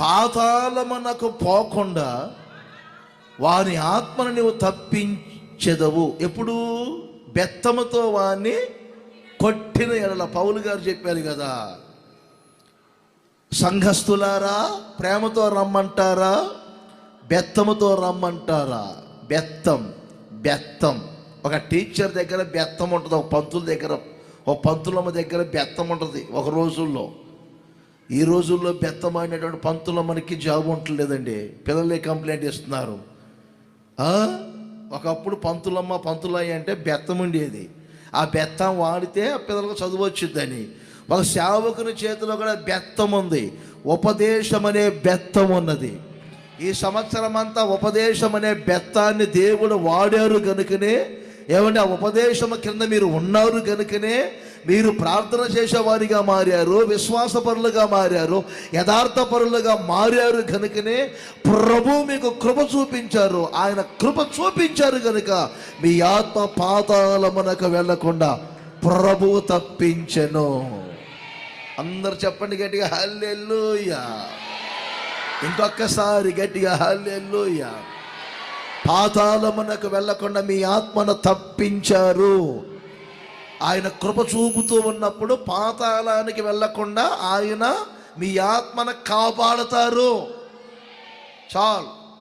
పాతాళమునకు పోకుండా వాని ఆత్మను నువ్వు తప్పించెదవు. ఎప్పుడు? బెత్తముతో వాణ్ణి కొట్టిన ఎడల పౌలు గారు చెప్పారు కదా. సంఘస్థులారా ప్రేమతో రమ్మంటారా బెత్తముతో రమ్మంటారా? బెత్తం బెత్తం. ఒక టీచర్ దగ్గర బెత్తం ఉంటుంది ఒక పంతుల దగ్గర ఒక పంతులమ్మ దగ్గర బెత్తం ఉంటుంది ఒక రోజుల్లో. ఈ రోజుల్లో బెత్తం అనేటువంటి పంతులమ్మకి జాబ్ ఉండలేదండి పిల్లలే కంప్లైంట్ ఇస్తున్నారు. ఒకప్పుడు పంతులమ్మ పంతులయ్య అంటే బెత్తం ఉండేది. ఆ బెత్తం వాడితే పిల్లలకు చదువు వచ్చిందని ఒక సేవకుని చేతిలో కూడా బెత్తం ఉంది. ఉపదేశం అనే బెత్తం ఉన్నది. ఈ సంవత్సరం అంతా ఉపదేశం అనే బెత్తాన్ని దేవుడు వాడారు కనుకనే ఏమంటే ఆ ఉపదేశం కింద మీరు ఉన్నారు కనుకనే మీరు ప్రార్థన చేసేవారిగా మారారు విశ్వాసపరులుగా మారారు యథార్థపరులుగా మారారు కనుకనే ప్రభు మీకు కృప చూపించారు. ఆయన కృప చూపించారు కనుక మీ ఆత్మ పాతాళమునకు వెళ్ళకుండా ప్రభు తప్పించెను. అందరు చెప్పండి గట్టిగా హల్లెలూయా. ఇంకొకసారి గట్టిగా హల్లెలూయా. పాతాళమునకు వెళ్ళకుండా మీ ఆత్మను తప్పించారు. ఆయన కృప చూపుతూ ఉన్నప్పుడు పాతాళానికి వెళ్ళకుండా ఆయన మీ ఆత్మను కాపాడతారు. చాలు.